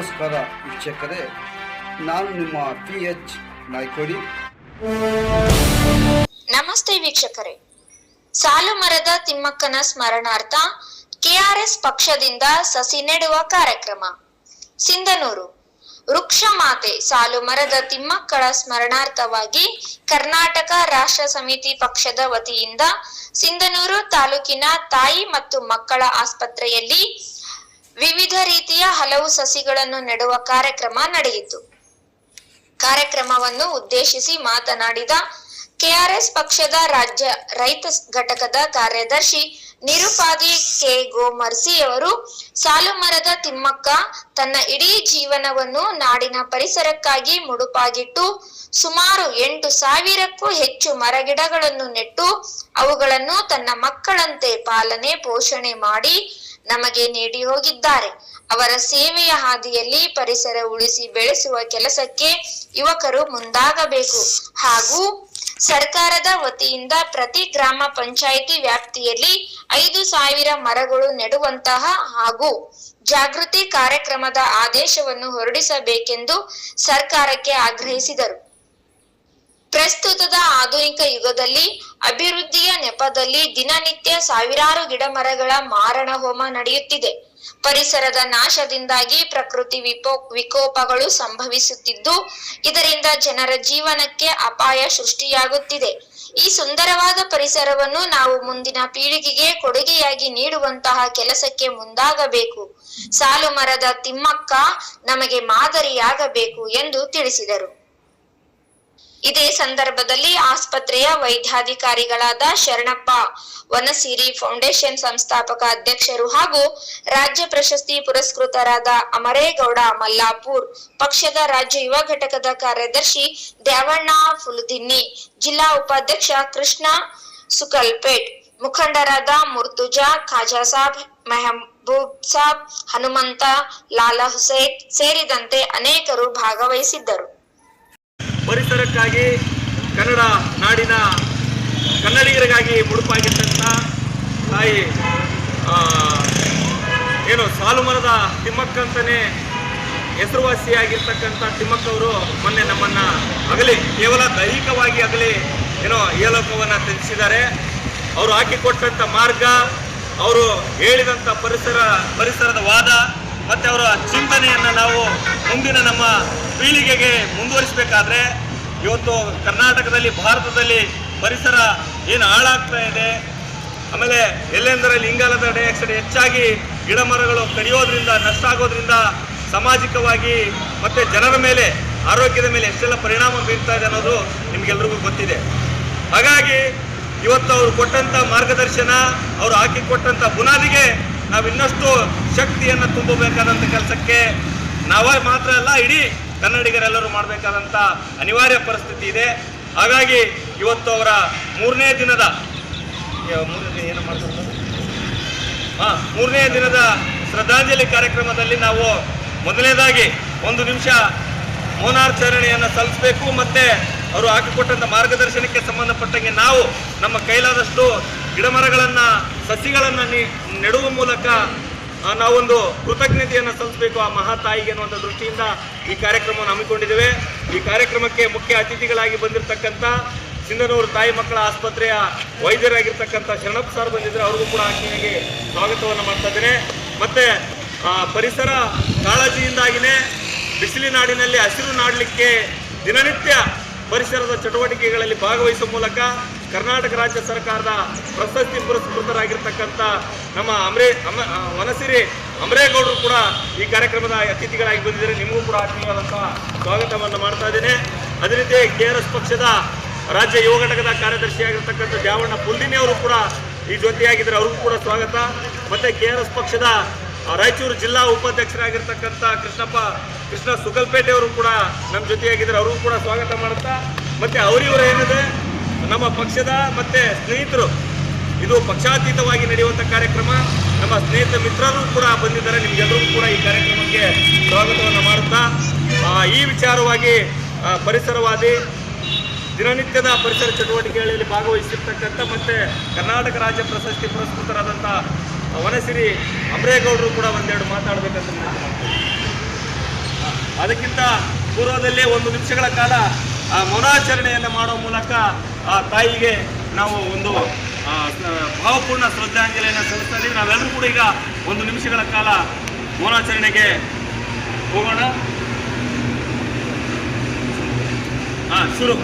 ನಮಸ್ಕಾರ ವೀಕ್ಷಕರೇ, ನಾನು ನಿಮ್ಮ ಪಿ ಎಚ್ ನಾಯ್ಕೋಡಿ. ನಮಸ್ತೆ ವೀಕ್ಷಕರೇ. ಸಾಲು ಮರದ ತಿಮ್ಮಕ್ಕನ ಸ್ಮರಣಾರ್ಥ ಕೆಆರ್ಎಸ್ ಪಕ್ಷದಿಂದ ಸಸಿ ನೆಡುವ ಕಾರ್ಯಕ್ರಮ. ಸಿಂಧನೂರು. ವೃಕ್ಷ ಮಾತೆ ಸಾಲು ಮರದ ತಿಮ್ಮಕ್ಕಳ ಸ್ಮರಣಾರ್ಥವಾಗಿ ಕರ್ನಾಟಕ ರಾಷ್ಟ್ರ ಸಮಿತಿ ಪಕ್ಷದ ವತಿಯಿಂದ ಸಿಂಧನೂರು ತಾಲೂಕಿನ ತಾಯಿ ಮತ್ತು ಮಕ್ಕಳ ಆಸ್ಪತ್ರೆಯಲ್ಲಿ ವಿವಿಧ ರೀತಿಯ ಹಲವು ಸಸಿಗಳನ್ನು ನೆಡುವ ಕಾರ್ಯಕ್ರಮ ನಡೆಯಿತು. ಕಾರ್ಯಕ್ರಮವನ್ನು ಉದ್ದೇಶಿಸಿ ಮಾತನಾಡಿದ ಕೆಆರ್ಎಸ್ ಪಕ್ಷದ ರಾಜ್ಯ ರೈತ ಘಟಕದ ಕಾರ್ಯದರ್ಶಿ ನಿರುಪಾದಿ ಕೆ. ಗೋಮರ್ಸಿ ಅವರು, ಸಾಲು ಮರದ ತಿಮ್ಮಕ್ಕ ತನ್ನ ಇಡೀ ಜೀವನವನ್ನು ನಾಡಿನ ಪರಿಸರಕ್ಕಾಗಿ ಮುಡುಪಾಗಿಟ್ಟು, ಸುಮಾರು ಎಂಟು ಸಾವಿರಕ್ಕೂ ಹೆಚ್ಚು ಮರಗಿಡಗಳನ್ನು ನೆಟ್ಟು, ಅವುಗಳನ್ನು ತನ್ನ ಮಕ್ಕಳಂತೆ ಪಾಲನೆ, ಪೋಷಣೆ ಮಾಡಿ ನಮಗೆ ನೀಡಿ ಹೋಗಿದ್ದಾರೆ. ಅವರ ಸೇವೆಯ ಹಾದಿಯಲ್ಲಿ ಪರಿಸರ ಉಳಿಸಿ ಬೆಳೆಸುವ ಕೆಲಸಕ್ಕೆ ಯುವಕರು ಮುಂದಾಗಬೇಕು. ಹಾಗೂ ಸರ್ಕಾರದ ವತಿಯಿಂದ ಪ್ರತಿ ಗ್ರಾಮ ಪಂಚಾಯಿತಿ ವ್ಯಾಪ್ತಿಯಲ್ಲಿ ಐದು ಸಾವಿರ ಮರಗಳು ನೆಡುವಂತಹ ಹಾಗೂ ಜಾಗೃತಿ ಕಾರ್ಯಕ್ರಮದ ಆದೇಶವನ್ನು ಹೊರಡಿಸಬೇಕೆಂದು ಸರ್ಕಾರಕ್ಕೆ ಆಗ್ರಹಿಸಿದರು. ಪ್ರಸ್ತುತದ ಆಧುನಿಕ ಯುಗದಲ್ಲಿ ಅಭಿವೃದ್ಧಿಯ ನೆಪದಲ್ಲಿ ದಿನನಿತ್ಯ ಸಾವಿರಾರು ಗಿಡ ಮರಗಳ ಮಾರಣ ಹೋಮ ನಡೆಯುತ್ತಿದೆ. ಪರಿಸರದ ನಾಶದಿಂದಾಗಿ ಪ್ರಕೃತಿ ವಿಪೋ, ವಿಕೋಪಗಳು ಸಂಭವಿಸುತ್ತಿದ್ದು, ಇದರಿಂದ ಜನರ ಜೀವನಕ್ಕೆ ಅಪಾಯ ಸೃಷ್ಟಿಯಾಗುತ್ತಿದೆ. ಈ ಸುಂದರವಾದ ಪರಿಸರವನ್ನು ನಾವು ಮುಂದಿನ ಪೀಳಿಗೆಗೆ ಕೊಡುಗೆಯಾಗಿ ನೀಡುವಂತಹ ಕೆಲಸಕ್ಕೆ ಮುಂದಾಗಬೇಕು. ಸಾಲು ಮರದ ತಿಮ್ಮಕ್ಕ ನಮಗೆ ಮಾದರಿಯಾಗಬೇಕು ಎಂದು ತಿಳಿಸಿದರು. ಇದೇ ಸಂದರ್ಭದಲ್ಲಿ ಆಸ್ಪತ್ರೆಯ ವೈದ್ಯಾಧಿಕಾರಿಗಳಾದ ಶರಣಪ್ಪ ವನಸಿರಿ ಫೌಂಡೇಶನ್ ಸಂಸ್ಥಾಪಕ ಅಧ್ಯಕ್ಷರು ಹಾಗೂ ರಾಜ್ಯ ಪ್ರಶಸ್ತಿ ಪುರಸ್ಕೃತರಾದ ಅಮರೇಗೌಡ ಮಲ್ಲಾಪುರ್, ಪಕ್ಷದ ರಾಜ್ಯ ಯುವ ಘಟಕದ ಕಾರ್ಯದರ್ಶಿ ದ್ಯಾವಣ್ಣ ಫುಲ್ದಿನ್ನಿ, ಜಿಲ್ಲಾ ಉಪಾಧ್ಯಕ್ಷ ಕೃಷ್ಣ ಸುಕಲ್ಪೇಟ್, ಮುಖಂಡರಾದ ಮುರ್ತುಜಾ ಖಾಜಾ ಸಾಬ್ ಮೆಹಬೂಬ್ ಸಾಬ್, ಹನುಮಂತ ಲಾಲಾ ಹುಸೇನ್ ಸೇರಿದಂತೆ ಅನೇಕರು ಭಾಗವಹಿಸಿದ್ದರು. ಪರಿಸರಕ್ಕಾಗಿ ಕನ್ನಡ ನಾಡಿನ ಕನ್ನಡಿಗರಿಗಾಗಿ ಮುಡುಪಾಗಿದ್ದಂಥ ತಾಯಿ ಏನು ಸಾಲುಮರದ ಮರದ ತಿಮ್ಮಕ್ಕ ಅಂತಲೇ ಹೆಸರುವಾಸಿಯಾಗಿರ್ತಕ್ಕಂಥ ತಿಮ್ಮಕ್ಕವರು ಮೊನ್ನೆ ನಮ್ಮನ್ನು ಅಗಲಿ, ಕೇವಲ ದೈಹಿಕವಾಗಿ ಅಗಲಿ ಏನೋ ಏಲೋಕವನ್ನು ತಿಳಿಸಿದ್ದಾರೆ ಅವರು ಹಾಕಿಕೊಟ್ಟಂಥ ಮಾರ್ಗ, ಅವರು ಹೇಳಿದಂಥ ಪರಿಸರ, ಪರಿಸರದ ವಾದ, ಮತ್ತು ಅವರ ಚಿಂತನೆಯನ್ನು ನಾವು ಮುಂದಿನ ನಮ್ಮ ಪೀಳಿಗೆಗೆ ಮುಂದುವರಿಸಬೇಕಾದ್ರೆ ಇವತ್ತು ಕರ್ನಾಟಕದಲ್ಲಿ, ಭಾರತದಲ್ಲಿ ಪರಿಸರ ಏನು ಹಾಳಾಗ್ತಾ ಇದೆ. ಆಮೇಲೆ ಎಲ್ಲೆಂದರಲ್ಲಿ ಇಂಗಾಲದ ಡೈಆಕ್ಸೈಡ್ ಹೆಚ್ಚಾಗಿ ಗಿಡ ಮರಗಳು ಕಡಿಯೋದ್ರಿಂದ, ನಷ್ಟ ಆಗೋದ್ರಿಂದ ಸಾಮಾಜಿಕವಾಗಿ ಮತ್ತು ಜನರ ಮೇಲೆ, ಆರೋಗ್ಯದ ಮೇಲೆ ಎಷ್ಟೆಲ್ಲ ಪರಿಣಾಮ ಬೀರ್ತಾ ಇದೆ ಅನ್ನೋದು ನಿಮಗೆಲ್ರಿಗೂ ಗೊತ್ತಿದೆ. ಹಾಗಾಗಿ ಇವತ್ತು ಅವರು ಕೊಟ್ಟಂಥ ಮಾರ್ಗದರ್ಶನ, ಅವರು ಹಾಕಿಕೊಟ್ಟಂಥ ಬುನಾದಿಗೆ ನಾವು ಇನ್ನಷ್ಟು ಶಕ್ತಿಯನ್ನು ತುಂಬಬೇಕಾದಂಥ ಕೆಲಸಕ್ಕೆ ನಾವೇ ಮಾತ್ರ ಅಲ್ಲ, ಇಡೀ ಕನ್ನಡಿಗರೆಲ್ಲರೂ ಮಾಡಬೇಕಾದಂಥ ಅನಿವಾರ್ಯ ಪರಿಸ್ಥಿತಿ ಇದೆ. ಹಾಗಾಗಿ ಇವತ್ತು ಅವರ ಮೂರನೇ ದಿನದ ಮೂರನೇ ಏನು ಮಾಡ್ತಾರೆ ಹಾಂ, ಮೂರನೇ ದಿನದ ಶ್ರದ್ಧಾಂಜಲಿ ಕಾರ್ಯಕ್ರಮದಲ್ಲಿ ನಾವು ಮೊದಲನೇದಾಗಿ ಒಂದು ನಿಮಿಷ ಮೌನಾಚರಣೆಯನ್ನು ಸಲ್ಲಿಸಬೇಕು ಮತ್ತು ಅವರು ಹಾಕಿಕೊಟ್ಟಂಥ ಮಾರ್ಗದರ್ಶನಕ್ಕೆ ಸಂಬಂಧಪಟ್ಟಂಗೆ ನಾವು ನಮ್ಮ ಕೈಲಾದಷ್ಟು ಗಿಡಮರಗಳನ್ನು, ಸಸಿಗಳನ್ನು ನೆಡುವ ಮೂಲಕ ನಾವೊಂದು ಕೃತಜ್ಞತೆಯನ್ನು ಸಲ್ಲಿಸಬೇಕು ಆ ಮಹಾತಾಯಿಗೆ ಅನ್ನುವಂಥ ದೃಷ್ಟಿಯಿಂದ ಈ ಕಾರ್ಯಕ್ರಮವನ್ನು ಹಮ್ಮಿಕೊಂಡಿದ್ದೇವೆ. ಈ ಕಾರ್ಯಕ್ರಮಕ್ಕೆ ಮುಖ್ಯ ಅತಿಥಿಗಳಾಗಿ ಬಂದಿರತಕ್ಕಂಥ ಸಿಂಧನೂರು ತಾಯಿ ಮಕ್ಕಳ ಆಸ್ಪತ್ರೆಯ ವೈದ್ಯರಾಗಿರ್ತಕ್ಕಂಥ ಶರಣಪ್ಪ ಸರ್ ಬಂದಿದ್ದರೆ ಅವ್ರಿಗೂ ಕೂಡ ಆತ್ಮೀಯವಾಗಿ ಸ್ವಾಗತವನ್ನು ಮಾಡ್ತಾ ಇದ್ದೇನೆ. ಮತ್ತು ಪರಿಸರ ಕಾಳಜಿಯಿಂದಾಗಿಯೇ ಬಿಸಿಲಿನಾಡಿನಲ್ಲಿ ಹಸಿರು ನಾಡಲಿಕ್ಕೆ ದಿನನಿತ್ಯ ಪರಿಸರದ ಚಟುವಟಿಕೆಗಳಲ್ಲಿ ಭಾಗವಹಿಸುವ ಮೂಲಕ ಕರ್ನಾಟಕ ರಾಜ್ಯ ಸರ್ಕಾರದ ಪ್ರಶಸ್ತಿ ಪುರಸ್ಕೃತರಾಗಿರ್ತಕ್ಕಂಥ ನಮ್ಮ ಅಮರೇ, ಅಮ ವನಸಿರಿ ಅಮರೇಗೌಡರು ಕೂಡ ಈ ಕಾರ್ಯಕ್ರಮದ ಅತಿಥಿಗಳಾಗಿ ಬಂದಿದ್ದಾರೆ. ನಿಮಗೂ ಕೂಡ ಆತ್ಮೀಯವಾದಂಥ ಸ್ವಾಗತವನ್ನು ಮಾಡ್ತಾ ಇದ್ದೇನೆ. ಅದೇ ರೀತಿ ಕೆ ಆರ್ ಎಸ್ ಪಕ್ಷದ ರಾಜ್ಯ ಯುವ ಘಟಕದ ಕಾರ್ಯದರ್ಶಿಯಾಗಿರ್ತಕ್ಕಂಥ ದ್ಯಾವಣ್ಣ ಪುಲ್ದಿನಿ ಅವರು ಕೂಡ ಈ ಜೊತೆಯಾಗಿದ್ದಾರೆ. ಅವ್ರಿಗೂ ಕೂಡ ಸ್ವಾಗತ. ಮತ್ತು ಕೆ ಆರ್ ಎಸ್ ಪಕ್ಷದ ರಾಯಚೂರು ಜಿಲ್ಲಾ ಉಪಾಧ್ಯಕ್ಷರಾಗಿರ್ತಕ್ಕಂಥ ಕೃಷ್ಣಪ್ಪ, ಕೃಷ್ಣ ಸುಗಲ್ಪೇಟೆ ಅವರು ಕೂಡ ನಮ್ಮ ಜೊತೆಯಾಗಿದ್ದಾರೆ. ಅವ್ರಿಗೂ ಕೂಡ ಸ್ವಾಗತ ಮಾಡುತ್ತಾ ಮತ್ತು ಅವರಿವರು ಏನಿದೆ? ನಮ್ಮ ಪಕ್ಷದ ಮತ್ತೆ ಸ್ನೇಹಿತರು. ಇದು ಪಕ್ಷಾತೀತವಾಗಿ ನಡೆಯುವಂಥ ಕಾರ್ಯಕ್ರಮ. ನಮ್ಮ ಸ್ನೇಹಿತ ಮಿತ್ರರು ಕೂಡ ಬಂದಿದ್ದಾರೆ. ನಿಮ್ಗೆಲ್ಲರೂ ಕೂಡ ಈ ಕಾರ್ಯಕ್ರಮಕ್ಕೆ ಸ್ವಾಗತವನ್ನು ಮಾಡುತ್ತಾ ಈ ವಿಚಾರವಾಗಿ ಪರಿಸರವಾದಿ, ದಿನನಿತ್ಯದ ಪರಿಸರ ಚಟುವಟಿಕೆಗಳಲ್ಲಿ ಭಾಗವಹಿಸಿರ್ತಕ್ಕಂಥ ಮತ್ತು ಕರ್ನಾಟಕ ರಾಜ್ಯ ಪ್ರಶಸ್ತಿ ಪುರಸ್ಕೃತರಾದಂಥ ವನಸಿರಿ ಅಮರೇಗೌಡರು ಕೂಡ ಒಂದೆರಡು ಮಾತಾಡಬೇಕಂತ ಅದಕ್ಕಿಂತ ಪೂರ್ವದಲ್ಲೇ ಒಂದು ನಿಮಿಷಗಳ ಕಾಲ, ಆ, ಮೌನಾಚರಣೆಯನ್ನು ಮಾಡುವ ಮೂಲಕ ಆ ತಾಯಿಗೆ ನಾವು ಒಂದು ಭಾವಪೂರ್ಣ ಶ್ರದ್ಧಾಂಜಲಿಯನ್ನು ಸಲ್ಲಿಸ್ತಾ ಇದ್ದೀವಿ. ನಾವೆಲ್ಲರೂ ಕೂಡ ಈಗ ಒಂದು ನಿಮಿಷಗಳ ಕಾಲ ಮೌನಾಚರಣೆಗೆ ಹೋಗೋಣ. ಹಾಂ ಶುರು.